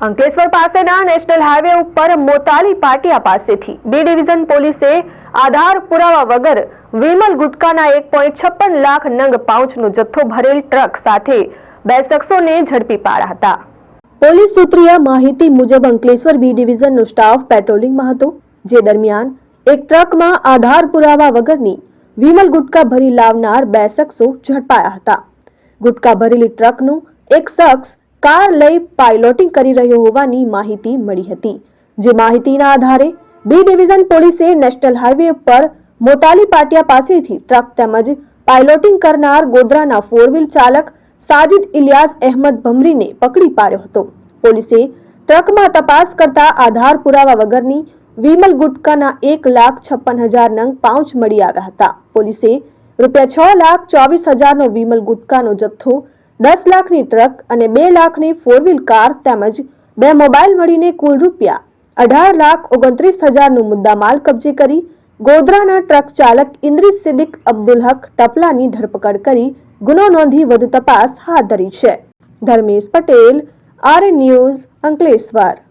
અંકલેશ્વર પાસેના national highway ઉપર મોતાલી પાટિયા પાસેથી બી ડિવિઝન પોલીસે આધાર પુરાવા વગર વિમલ ગુટકાના એક લાખ નંગ પાઉચનો જથ્થો ભરેલ ટ્રક સાથે બે શખ્સોને ઝડપી પાડ્યા હતા. પોલીસ સૂત્રીય માહિતી મુજબ અંકલેશ્વર બી ડિવિઝનનો સ્ટાફ પેટ્રોલિંગમાં હતો, જે દરમિયાન એક ટ્રકમાં આધાર પુરાવા વગરની વિમલ ગુટકા ભરી લાવનાર બે શખ્સો ઝડપાયા હતા. ગુટકા ભરેલી ટ્રકનું એક શખ્સ કાર લઈ પાયલોટિંગ કરી રહ્યો હોવાની માહિતી મળી હતી. જે માહિતીના આધારે બી ડિવિઝન પોલીસે નેશનલ હાઈવે પર મોતાલી પાટિયા પાસેથી ટ્રક તેમજ પાયલોટિંગ કરનાર ગોધરાના ફોર વ્હીલ ચાલક સાજિદ ઇલિયાસ અહેમદ ભમરીને પકડી પાડ્યો હતો. પોલીસે ટ્રકમાં તપાસ કરતા આધાર પુરાવા વગરની વિમલ ગુટકાના એક લાખ છપ્પન હજાર નંગ પાઉચ મળી આવ્યા હતા. પોલીસે રૂપિયા છ લાખ ચોવીસ હજારનો વિમલ ગુટકાનો જથ્થો દસ લાખની ટ્રક અને બે લાખની ફોર વ્હીલ કાર તેમજ બે મોબાઈલ મળીને કુલ રૂપિયા અઢાર લાખ ઓગણત્રીસ હજારનું મુદ્દામાલ કબજે કરી ગોધરાના ટ્રક ચાલક ઇન્દ્રિસ સિદ્દીક અબ્દુલ હક ટપલાની ધરપકડ કરી ગુનો નોંધી વધુ તપાસ હાથ ધરી છે. Dharmesh Patel R news, Ankleshwar.